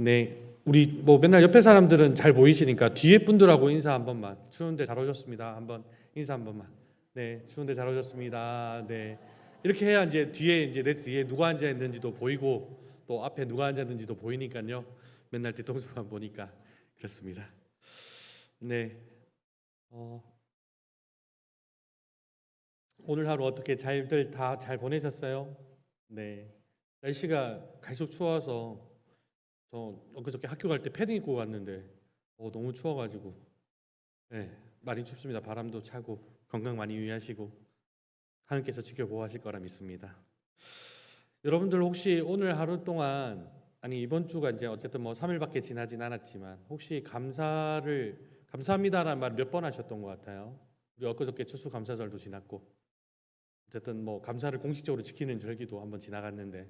네. 우리 뭐 맨날 옆에 사람들은 잘 보이시니까 뒤에 분들하고 인사 한 번만. 추운데 잘 오셨습니다. 한번 인사 한 번만. 네. 추운데 잘 오셨습니다. 네. 이렇게 해야 이제 뒤에 이제 내 뒤에 누가 앉아 있는지도 보이고 또 앞에 누가 앉아 있는지도 보이니까요. 맨날 뒤통수만 보니까 그렇습니다. 네. 어, 오늘 하루 어떻게 잘들 다 잘 보내셨어요? 네. 날씨가 계속 추워서 저 엊그저께 학교 갈 때 패딩 입고 갔는데 어, 너무 추워가지고 네, 많이 춥습니다. 바람도 차고 건강 많이 유의하시고 하나님께서 지켜보고 하실 거라 믿습니다. 여러분들 혹시 오늘 하루 동안 아니 이번 주가 이제 어쨌든 뭐 3일밖에 지나진 않았지만 혹시 감사를 감사합니다라는 말 몇 번 하셨던 것 같아요. 우리 엊그저께 추수 감사절도 지났고 어쨌든 뭐 감사를 공식적으로 지키는 절기도 한번 지나갔는데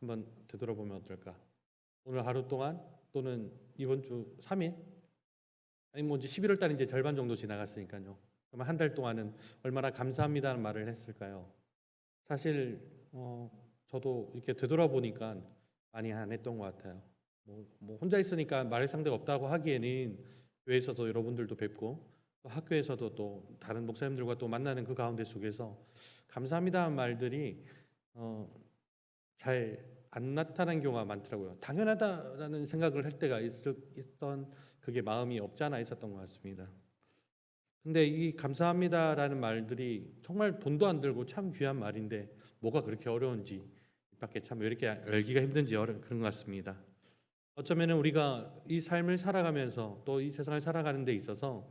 한번 되돌아보면 어떨까? 오늘 하루 동안 또는 이번 주 3일 아니 뭐 이제 11월 달 이제 절반 정도 지나갔으니까요. 그러면 한 달 동안은 얼마나 감사합니다는 말을 했을까요? 사실 어, 저도 이렇게 되돌아보니까 많이 안 했던 것 같아요. 뭐, 뭐 혼자 있으니까 말할 상대가 없다고 하기에는 교회에서도 여러분들도 뵙고 또 학교에서도 또 다른 목사님들과 또 만나는 그 가운데 속에서 감사합니다는 말들이 어, 잘 안 나타나는 경우가 많더라고요. 당연하다라는 생각을 할 때가 있, 있던 그게 마음이 없지 않아 있었던 것 같습니다. 근데 이 감사합니다라는 말들이 정말 돈도 안 들고 참 귀한 말인데 뭐가 그렇게 어려운지 밖에 참 왜 이렇게 열기가 힘든지 어려, 그런 것 같습니다. 어쩌면은 우리가 이 삶을 살아가면서 또 이 세상을 살아가는 데 있어서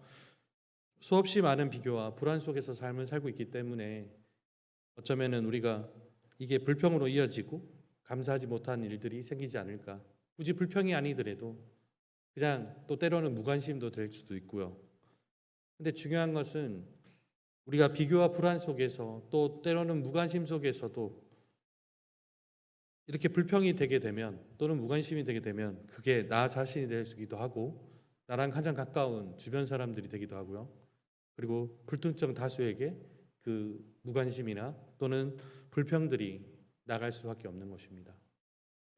수없이 많은 비교와 불안 속에서 삶을 살고 있기 때문에 어쩌면은 우리가 이게 불평으로 이어지고 감사하지 못한 일들이 생기지 않을까. 굳이 불평이 아니더라도 그냥 또 때로는 무관심도 될 수도 있고요. 근데 중요한 것은 우리가 비교와 불안 속에서 또 때로는 무관심 속에서도 이렇게 불평이 되게 되면 또는 무관심이 되게 되면 그게 나 자신이 되기도 하고 나랑 가장 가까운 주변 사람들이 되기도 하고요. 그리고 불특정 다수에게 그 무관심이나 또는 불평들이 나갈 수밖에 없는 것입니다.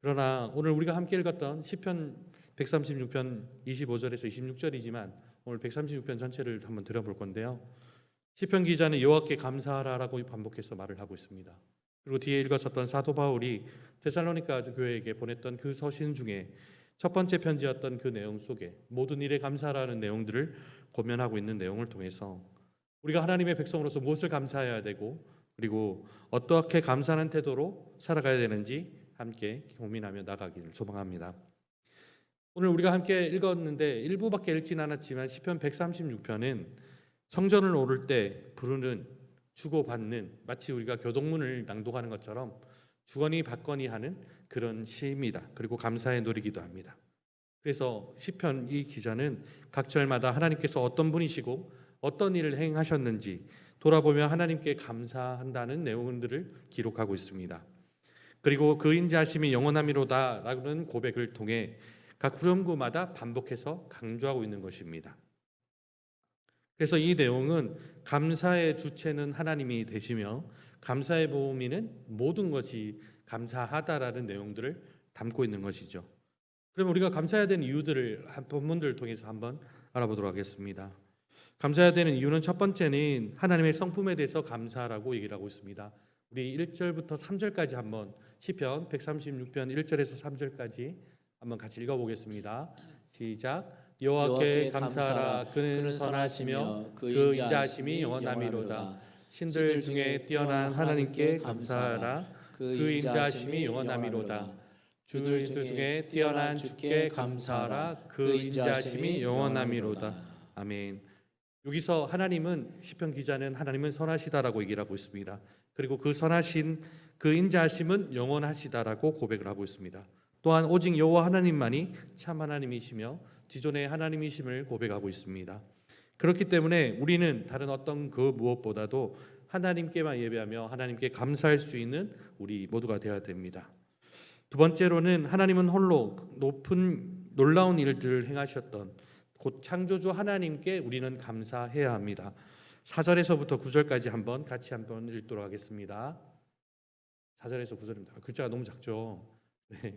그러나 오늘 우리가 함께 읽었던 시편 136편 25절에서 26절이지만 오늘 136편 전체를 한번 들어볼 건데요. 시편 기자는 여호와께 감사하라라고 반복해서 말을 하고 있습니다. 그리고 뒤에 읽었었던 사도 바울이 데살로니가 교회에게 보냈던 그 서신 중에 첫 번째 편지였던 그 내용 속에 모든 일에 감사하라는 내용들을 고면하고 있는 내용을 통해서 우리가 하나님의 백성으로서 무엇을 감사해야 되고 그리고 어떻게 감사하는 태도로 살아가야 되는지 함께 고민하며 나가기를 소망합니다. 오늘 우리가 함께 읽었는데 일부밖에 읽진 않았지만 시편 136편은 성전을 오를 때 부르는 주고받는 마치 우리가 교동문을 낭독하는 것처럼 주거니 받거니 하는 그런 시입니다. 그리고 감사의 노리기도 합니다. 그래서 시편 이 기자는 각 절마다 하나님께서 어떤 분이시고 어떤 일을 행하셨는지 돌아보며 하나님께 감사한다는 내용들을 기록하고 있습니다. 그리고 그 인자하심이 영원함이로다라는 고백을 통해 각 후렴구마다 반복해서 강조하고 있는 것입니다. 그래서 이 내용은 감사의 주체는 하나님이 되시며 감사의 보험이는 모든 것이 감사하다라는 내용들을 담고 있는 것이죠. 그럼 우리가 감사해야 되는 이유들을 한 본문들을 통해서 한번 알아보도록 하겠습니다. 감사해야 되는 이유는 첫 번째는 하나님의 성품에 대해서 감사라고 얘기를 하고 있습니다. 우리 1절부터 3절까지 한번 시편 136편 1절에서 3절까지 한번 같이 읽어 보겠습니다. 시작. 여호와께 감사하라 그는 선하시며 그 인자하심이 영원함이로다. 신들 중에 뛰어난 하나님께 감사하라 그 인자하심이 영원함이로다. 주들 중에 뛰어난 주께 감사하라 그 인자하심이 영원함이로다. 아멘. 여기서 하나님은 시편 기자는 하나님은 선하시다라고 얘기를 하고 있습니다. 그리고 그 선하신 그 인자하심은 영원하시다라고 고백을 하고 있습니다. 또한 오직 여호와 하나님만이 참 하나님이시며 지존의 하나님이심을 고백하고 있습니다. 그렇기 때문에 우리는 다른 어떤 그 무엇보다도 하나님께만 예배하며 하나님께 감사할 수 있는 우리 모두가 되어야 됩니다. 두 번째로는 하나님은 홀로 높은 놀라운 일들을 행하셨던 곧 창조주 하나님께 우리는 감사해야 합니다. 4절에서부터 9절까지 한번 같이 한번 읽도록 하겠습니다. 4절에서 9절입니다. 글자가 너무 작죠. 네.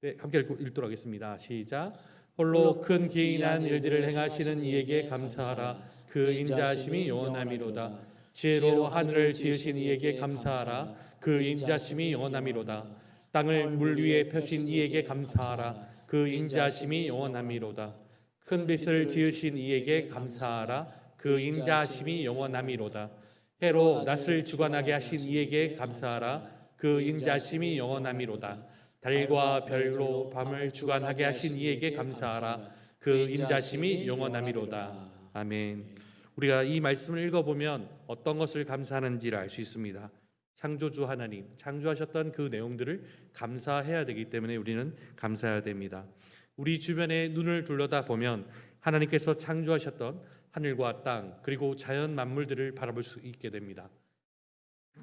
네, 함께 읽고- 읽도록 하겠습니다. 시작. 홀로 큰 기인한 일들을 행하시는 이에게 감사하라. 그 인자심이 영원함이로다. 지혜로 하늘을 지으신 이에게 감사하라. 그 인자심이 영원함이로다. 땅을 물 위에 펴신 이에게 감사하라. 그 인자심이 영원함이로다. 큰 빛을 지으신 이에게 감사하라. 그 인자심이 영원함이로다. 해로 낯을 주관하게 하신 이에게 감사하라. 그 인자심이 영원함이로다. 달과 별로 밤을 주관하게 하신 이에게 감사하라. 그 인자심이 영원함이로다. 아멘. 우리가 이 말씀을 읽어보면 어떤 것을 감사하는지를 알 수 있습니다. 창조주 하나님, 창조하셨던 그 내용들을 감사해야 되기 때문에 우리는 감사해야 됩니다. 우리 주변에 눈을 둘러다 보면 하나님께서 창조하셨던 하늘과 땅 그리고 자연 만물들을 바라볼 수 있게 됩니다.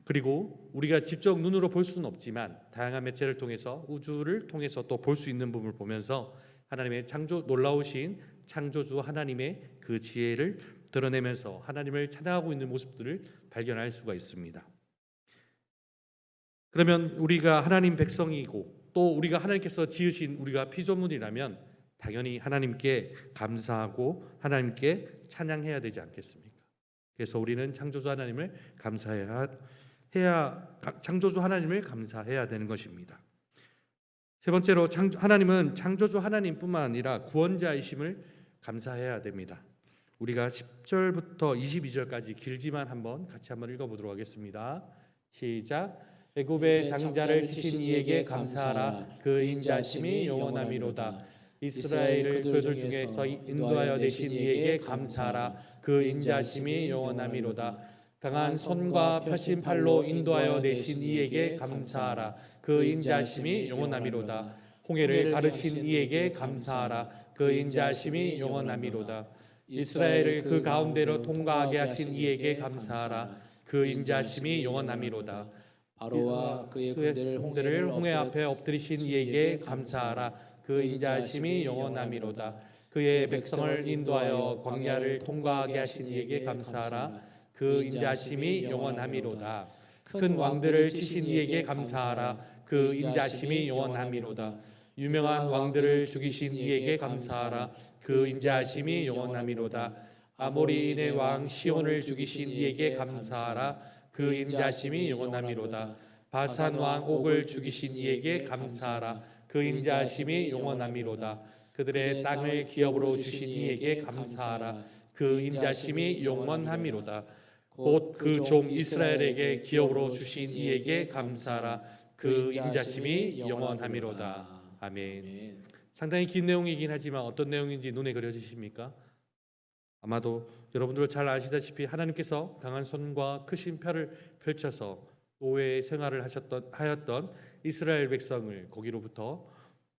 그리고 우리가 직접 눈으로 볼 수는 없지만 다양한 매체를 통해서 우주를 통해서 또 볼 수 있는 부분을 보면서 하나님의 창조 놀라우신 창조주 하나님의 그 지혜를 드러내면서 하나님을 찬양하고 있는 모습들을 발견할 수가 있습니다. 그러면 우리가 하나님 백성이고 또 우리가 하나님께서 지으신 우리가 피조물이라면 당연히 하나님께 감사하고 하나님께 찬양해야 되지 않겠습니까? 그래서 우리는 창조주 하나님을 감사해야 해야 창조주 하나님을 감사해야 되는 것입니다. 세 번째로 창, 하나님은 창조주 하나님뿐만 아니라 구원자이심을 감사해야 됩니다. 우리가 10절부터 22절까지 길지만 한번 같이 한번 읽어보도록 하겠습니다. 시작. 애굽의 장자를 치신 이에게 감사하라. 그 인자심이 영원함이로다. 이스라엘을 그들 중에서 인도하여 내신 이에게 감사하라. 그 인자심이 영원함이로다. 강한 손과 펴신 팔로 인도하여 내신 이에게 감사하라. 그 인자심이 영원함이로다. 홍해를 가르신 이에게 감사하라. 그 인자심이 영원함이로다. 이스라엘을 그 가운데로 통과하게 하신 이에게 감사하라. 그 인자심이 영원함이로다. 바로와 그의 그의 군대를 홍대를 홍해 앞에 엎드리신 이에게 감사하라. 그 인자심이 영원함이로다. 그의 백성을 인도하여 광야를 통과하게 하신 이에게 감사하라. 그 인자심이 영원함이로다. 큰 왕들을 치신 이에게 감사하라. 그 인자심이 영원함이로다. 유명한 왕들을 죽이신 이에게 감사하라. 그 인자심이 영원함이로다. 아모리인의 왕 시온을 죽이신 이에게 감사하라. 그 인자심이 영원함이로다. 바산 왕 옥을 죽이신 이에게 감사하라. 그 인자심이 영원함이로다. 그들의 땅을 기업으로 주신 이에게 감사하라. 그 인자심이 영원함이로다. 곧 그 종 이스라엘에게 기업으로 주신 이에게 감사하라. 그 인자심이 영원함이로다. 아멘. 상당히 긴 내용이긴 하지만 어떤 내용인지 눈에 그려지십니까? 아마도 여러분들 잘 아시다시피 하나님께서 강한 손과 크신 펴를 펼쳐서 노예 생활을 하셨던 하였던 이스라엘 백성을 거기로부터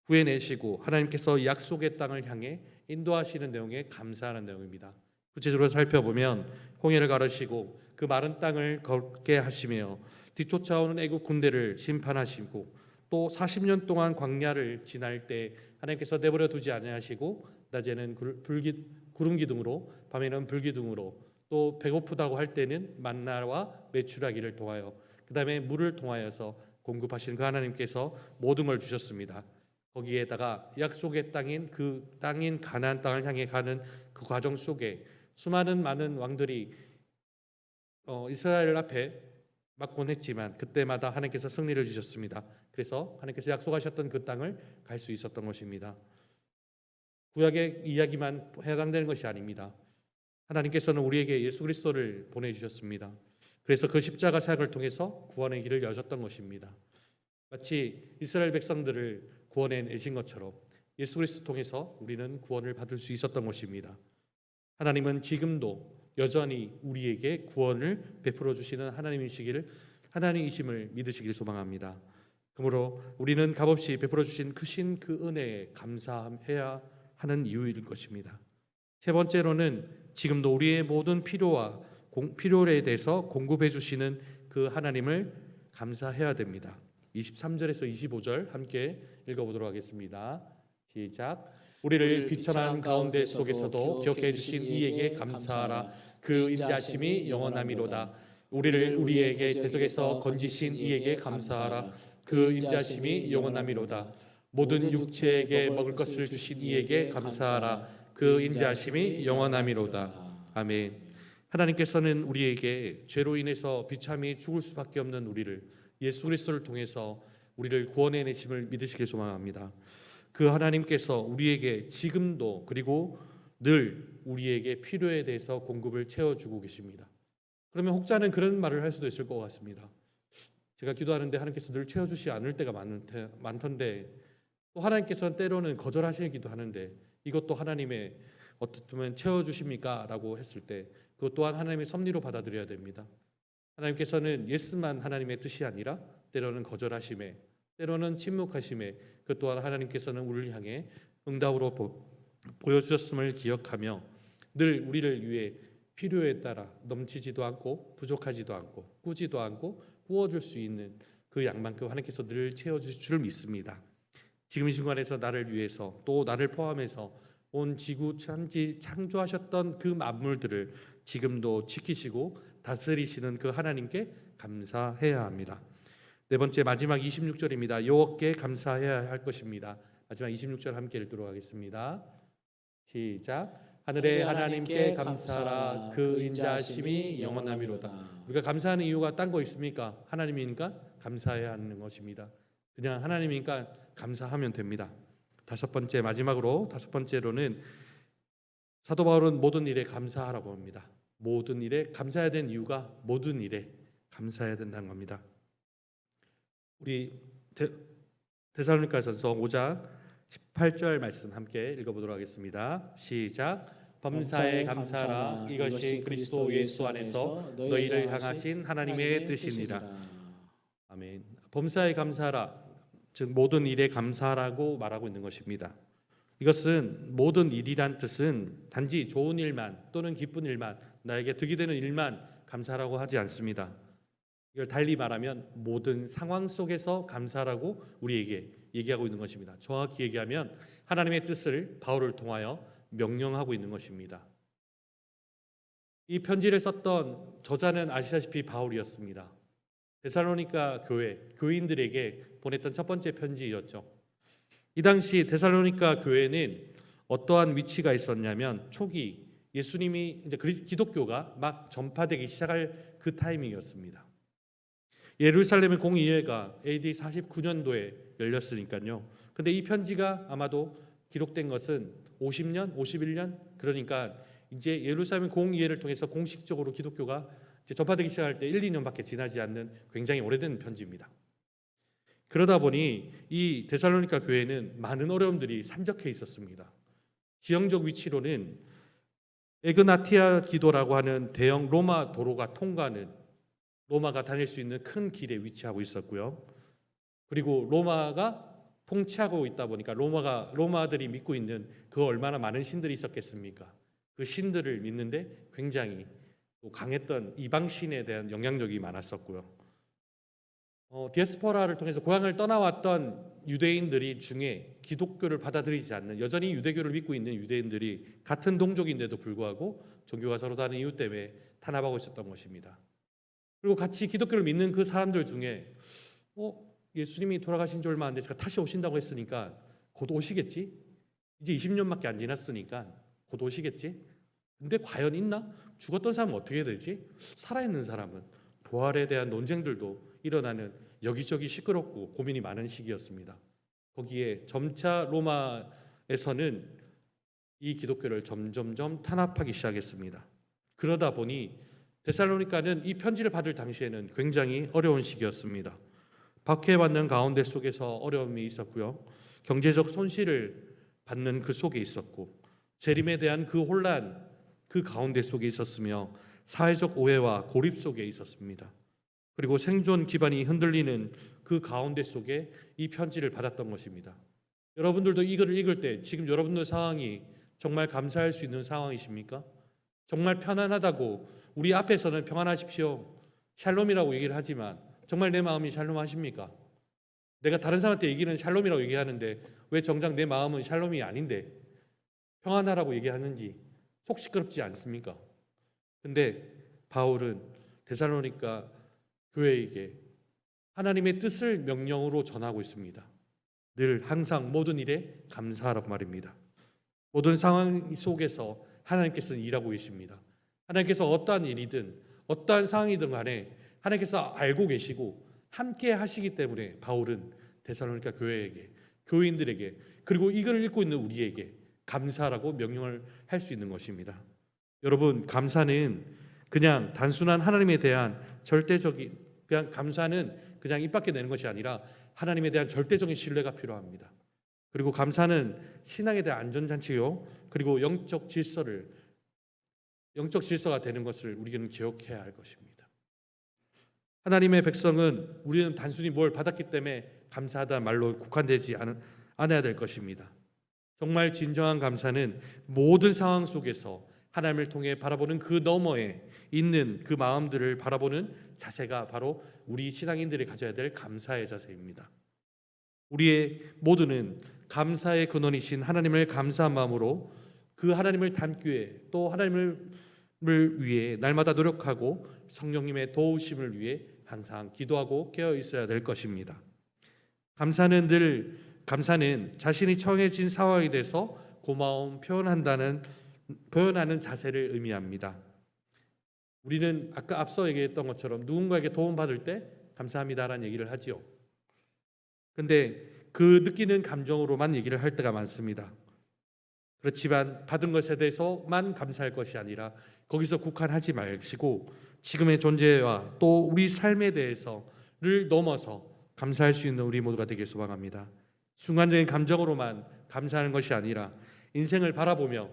구해내시고 하나님께서 약속의 땅을 향해 인도하시는 내용에 감사하는 내용입니다. 구체적으로 살펴보면 홍해를 가르시고 그 마른 땅을 걷게 하시며 뒤쫓아오는 애국 군대를 심판하시고 또 40년 동안 광야를 지날 때 하나님께서 내버려 두지 아니하시고 낮에는 굴- 불기, 구름 기둥으로 밤에는 불 기둥으로 또 배고프다고 할 때는 만나와 메추라기를 통하여 그다음에 물을 통하여서 공급하신 그 하나님께서 모든 걸 주셨습니다. 거기에다가 약속의 땅인 그 땅인 가나안 땅을 향해 가는 그 과정 속에 수많은 많은 왕들이 어, 이스라엘 앞에 맞곤 했지만 그때마다 하나님께서 승리를 주셨습니다. 그래서 하나님께서 약속하셨던 그 땅을 갈 수 있었던 것입니다. 구약의 이야기만 해당되는 것이 아닙니다. 하나님께서는 우리에게 예수 그리스도를 보내주셨습니다. 그래서 그 십자가 사역을 통해서 구원의 길을 여셨던 것입니다. 마치 이스라엘 백성들을 구원해 내신 것처럼 예수 그리스도 통해서 우리는 구원을 받을 수 있었던 것입니다. 하나님은 지금도 여전히 우리에게 구원을 베풀어 주시는 하나님이시기를 하나님이심을 믿으시길 소망합니다. 그러므로 우리는 값없이 베풀어 주신 크신 그 은혜에 감사해야 하는 이유일 것입니다. 세 번째로는 지금도 우리의 모든 필요와 공, 필요에 대해서 공급해 주시는 그 하나님을 감사해야 됩니다. 23절에서 25절 함께 읽어보도록 하겠습니다. 시작. 우리를 비천한 가운데 속에서도 기억해 주신 이에게 감사하라. 그 인자심이 영원함이로다. 우리를 우리에게 대적에서 건지신 이에게 감사하라. 그 인자심이 영원함이로다. 모든 육체에게 먹을 것을 주신 이에게 감사하라. 그 인자심이 영원함이로다. 아멘. 하나님께서는 우리에게 죄로 인해서 비참히 죽을 수밖에 없는 우리를 예수 그리스도를 통해서 우리를 구원해 내심을 믿으시길 소망합니다. 그 하나님께서 우리에게 지금도 그리고 늘 우리에게 필요에 대해서 공급을 채워주고 계십니다. 그러면 혹자는 그런 말을 할 수도 있을 것 같습니다. 제가 기도하는데 하나님께서 늘 채워주시 않을 때가 많던데 또 하나님께서는 때로는 거절하시기도 하는데 이것도 하나님의 어떻게 보면 채워주십니까? 라고 했을 때 그것 또한 하나님의 섭리로 받아들여야 됩니다. 하나님께서는 예스만 하나님의 뜻이 아니라 때로는 거절하심에 때로는 침묵하심에 그 또한 하나님께서는 우리를 향해 응답으로 보, 보여주셨음을 기억하며 늘 우리를 위해 필요에 따라 넘치지도 않고 부족하지도 않고 꾸지도 않고 구워줄 수 있는 그 양만큼 하나님께서 늘 채워주실 줄 믿습니다. 지금 이 순간에서 나를 위해서 또 나를 포함해서 온 지구 천지 창조하셨던 그 만물들을 지금도 지키시고 다스리시는 그 하나님께 감사해야 합니다. 네 번째 마지막 26절입니다. 여호와께 감사해야 할 것입니다. 마지막 26절 함께 읽도록 하겠습니다. 시작. 하늘의 하나님께 감사하라 그 인자심이 영원함이로다. 우리가 감사하는 이유가 딴 거 있습니까? 하나님이니까 감사해야 하는 것입니다. 그냥 하나님이니까 감사하면 됩니다. 다섯 번째 마지막으로 다섯 번째로는 사도 바울은 모든 일에 감사하라고 합니다. 모든 일에 감사해야 되는 이유가 모든 일에 감사해야 된다는 겁니다. 우리 데, 데살로니가전서 5장 18절 말씀 함께 읽어보도록 하겠습니다. 시작. 범사에 감사하라 이것이 그리스도 예수 안에서 너희를 향하신 하나님의 뜻이니라. 아멘. 범사에 감사하라. 즉 모든 일에 감사하라고 말하고 있는 것입니다. 이것은 모든 일이란 뜻은 단지 좋은 일만 또는 기쁜 일만 나에게 득이 되는 일만 감사라고 하지 않습니다. 이걸 달리 말하면 모든 상황 속에서 감사라고 우리에게 얘기하고 있는 것입니다. 정확히 얘기하면 하나님의 뜻을 바울을 통하여 명령하고 있는 것입니다. 이 편지를 썼던 저자는 아시다시피 바울이었습니다. 데살로니가 교회 교인들에게 보냈던 첫 번째 편지였죠. 이 당시 데살로니가 교회는 어떠한 위치가 있었냐면 초기 예수님이 이제 기독교가 막 전파되기 시작할 그 타이밍이었습니다. 예루살렘의 공의회가 AD 49년도에 열렸으니까요. 근데 이 편지가 아마도 기록된 것은 50년, 51년 그러니까 이제 예루살렘 공의회를 통해서 공식적으로 기독교가 전파되기 시작할 때 1, 2년밖에 지나지 않는 굉장히 오래된 편지입니다. 그러다 보니 이 데살로니가 교회는 많은 어려움들이 산적해 있었습니다. 지형적 위치로는 에그나티아 기도라고 하는 대형 로마 도로가 통과하는 로마가 다닐 수 있는 큰 길에 위치하고 있었고요. 그리고 로마가 통치하고 있다 보니까 로마가 로마들이 믿고 있는 그 얼마나 많은 신들이 있었겠습니까? 그 신들을 믿는데 굉장히 또 강했던 이방 신에 대한 영향력이 많았었고요. 어, 디아스포라를 통해서 고향을 떠나왔던 유대인들이 중에 기독교를 받아들이지 않는 여전히 유대교를 믿고 있는 유대인들이 같은 동족인데도 불구하고 종교가 서로 다른 이유 때문에 탄압하고 있었던 것입니다. 그리고 같이 기독교를 믿는 그 사람들 중에 어, 예수님이 돌아가신 지 얼마 안 돼서 다시 오신다고 했으니까 곧 오시겠지? 이제 20년밖에 안 지났으니까 곧 오시겠지? 근데 과연 있나? 죽었던 사람은 어떻게 되지? 살아있는 사람은 부활에 대한 논쟁들도 일어나는 여기저기 시끄럽고 고민이 많은 시기였습니다. 거기에 점차 로마에서는 이 기독교를 점점점 탄압하기 시작했습니다. 그러다 보니 데살로니카는 이 편지를 받을 당시에는 굉장히 어려운 시기였습니다. 박해받는 가운데 속에서 어려움이 있었고요. 경제적 손실을 받는 그 속에 있었고 재림에 대한 그 혼란 그 가운데 속에 있었으며 사회적 오해와 고립 속에 있었습니다. 그리고 생존 기반이 흔들리는 그 가운데 속에 이 편지를 받았던 것입니다. 여러분들도 이거를 읽을 때 지금 여러분들 상황이 정말 감사할 수 있는 상황이십니까? 정말 편안하다고 우리 앞에서는 평안하십시오. 샬롬이라고 얘기를 하지만 정말 내 마음이 샬롬하십니까? 내가 다른 사람한테 얘기는 샬롬이라고 얘기하는데 왜 정작 내 마음은 샬롬이 아닌데 평안하라고 얘기하는지 속 시끄럽지 않습니까? 근데 바울은 데살로니가 교회에게 하나님의 뜻을 명령으로 전하고 있습니다. 늘 항상 모든 일에 감사하라고 말입니다. 모든 상황 속에서 하나님께서는 일하고 계십니다. 하나님께서 어떠한 일이든 어떠한 상황이든 간에 하나님께서 알고 계시고 함께 하시기 때문에 바울은 데살로니가 교회에게 교인들에게 그리고 이걸 읽고 있는 우리에게 감사라고 명령을 할 수 있는 것입니다. 여러분 감사는 그냥 단순한 하나님에 대한 절대적인 그냥 감사는 그냥 입 밖에 내는 것이 아니라 하나님에 대한 절대적인 신뢰가 필요합니다. 그리고 감사는 신앙에 대한 안전장치요. 그리고 영적 질서를 영적 질서가 되는 것을 우리는 기억해야 할 것입니다. 하나님의 백성은 우리는 단순히 뭘 받았기 때문에 감사하다 말로 국한되지 않, 않아야 될 것입니다. 정말 진정한 감사는 모든 상황 속에서 하나님을 통해 바라보는 그 너머에 있는 그 마음들을 바라보는 자세가 바로 우리 신앙인들이 가져야 될 감사의 자세입니다. 우리의 모두는 감사의 근원이신 하나님을 감사한 마음으로 그 하나님을 닮기 위해 또 하나님을 위해 날마다 노력하고 성령님의 도우심을 위해 항상 기도하고 깨어 있어야 될 것입니다. 감사는 늘 감사는 자신이 처해진 상황에 대해서 고마움 표현한다는 표현하는 자세를 의미합니다. 우리는 아까 앞서 얘기했던 것처럼 누군가에게 도움 받을 때 감사합니다라는 얘기를 하지요. 근데 그 느끼는 감정으로만 얘기를 할 때가 많습니다. 그렇지만 받은 것에 대해서만 감사할 것이 아니라 거기서 국한하지 마시고 지금의 존재와 또 우리 삶에 대해서를 넘어서 감사할 수 있는 우리 모두가 되길 소망합니다. 순간적인 감정으로만 감사하는 것이 아니라 인생을 바라보며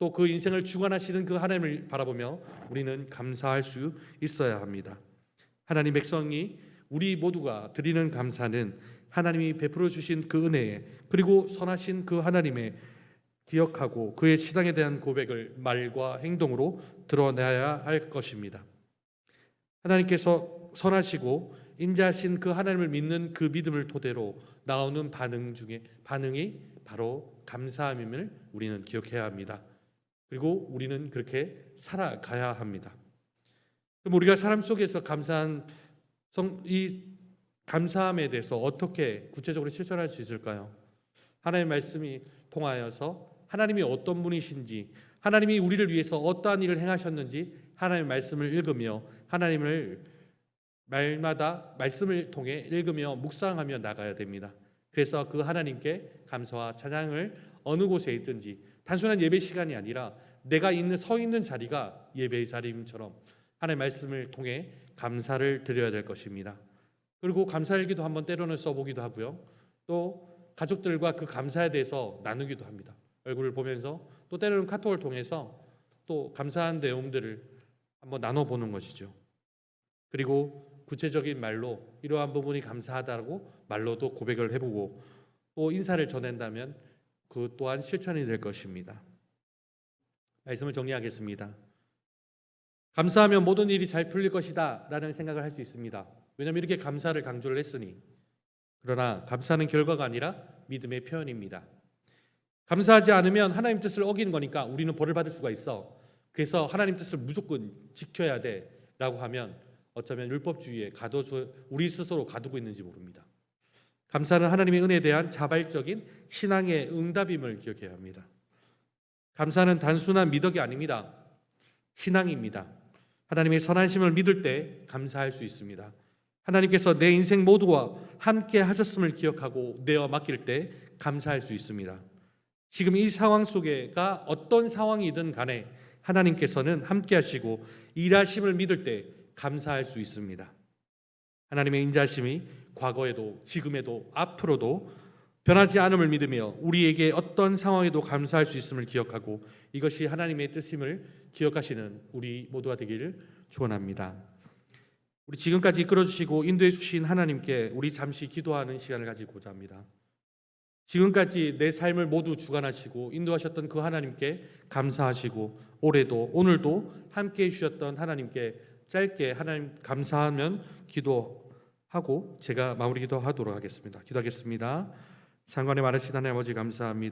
또 그 인생을 주관하시는 그 하나님을 바라보며 우리는 감사할 수 있어야 합니다. 하나님 백성이 우리 모두가 드리는 감사는 하나님이 베풀어 주신 그 은혜에 그리고 선하신 그 하나님의 기억하고 그의 신앙에 대한 고백을 말과 행동으로 드러내야 할 것입니다. 하나님께서 선하시고 인자하신 그 하나님을 믿는 그 믿음을 토대로 나오는 반응 중에 반응이 바로 감사함임을 우리는 기억해야 합니다. 그리고 우리는 그렇게 살아가야 합니다. 그럼 우리가 삶 속에서 감사한 성, 이 감사함에 대해서 어떻게 구체적으로 실천할 수 있을까요? 하나님의 말씀이 통하여서 하나님이 어떤 분이신지 하나님이 우리를 위해서 어떠한 일을 행하셨는지 하나님의 말씀을 읽으며 하나님을 말마다 말씀을 통해 읽으며 묵상하며 나가야 됩니다. 그래서 그 하나님께 감사와 찬양을 어느 곳에 있든지 단순한 예배 시간이 아니라 내가 있는 서 있는 자리가 예배의 자리임처럼 하나님의 말씀을 통해 감사를 드려야 될 것입니다. 그리고 감사일기도 한번 때로는 써보기도 하고요. 또 가족들과 그 감사에 대해서 나누기도 합니다. 얼굴을 보면서 또 때로는 카톡을 통해서 또 감사한 내용들을 한번 나눠보는 것이죠. 그리고 구체적인 말로 이러한 부분이 감사하다고 말로도 고백을 해보고 또 인사를 전한다면 그 또한 실천이 될 것입니다. 말씀을 정리하겠습니다. 감사하면 모든 일이 잘 풀릴 것이다 라는 생각을 할 수 있습니다. 왜냐하면 이렇게 감사를 강조를 했으니. 그러나 감사는 결과가 아니라 믿음의 표현입니다. 감사하지 않으면 하나님 뜻을 어기는 거니까 우리는 벌을 받을 수가 있어. 그래서 하나님 뜻을 무조건 지켜야 돼 라고 하면 어쩌면 율법주의에 가둬 우리 스스로 가두고 있는지 모릅니다. 감사는 하나님의 은혜에 대한 자발적인 신앙의 응답임을 기억해야 합니다. 감사는 단순한 미덕이 아닙니다. 신앙입니다. 하나님의 선하심을 믿을 때 감사할 수 있습니다. 하나님께서 내 인생 모두와 함께 하셨음을 기억하고 내어 맡길 때 감사할 수 있습니다. 지금 이 상황 속에가 어떤 상황이든 간에 하나님께서는 함께 하시고 일하심을 믿을 때 감사할 수 있습니다. 하나님의 인자심이 과거에도 지금에도 앞으로도 변하지 않음을 믿으며 우리에게 어떤 상황에도 감사할 수 있음을 기억하고 이것이 하나님의 뜻임을 기억하시는 우리 모두가 되기를 축원합니다. 우리 지금까지 이끌어 주시고 인도해 주신 하나님께 우리 잠시 기도하는 시간을 가지고자 합니다. 지금까지 내 삶을 모두 주관하시고 인도하셨던 그 하나님께 감사하시고 올해도 오늘도 함께 해 주셨던 하나님께 짧게 하나님 감사하면 기도하고 제가 마무리 기도하도록 하겠습니다. 기도하겠습니다. 상관에 많으신 하나님 아버지 감사합니다.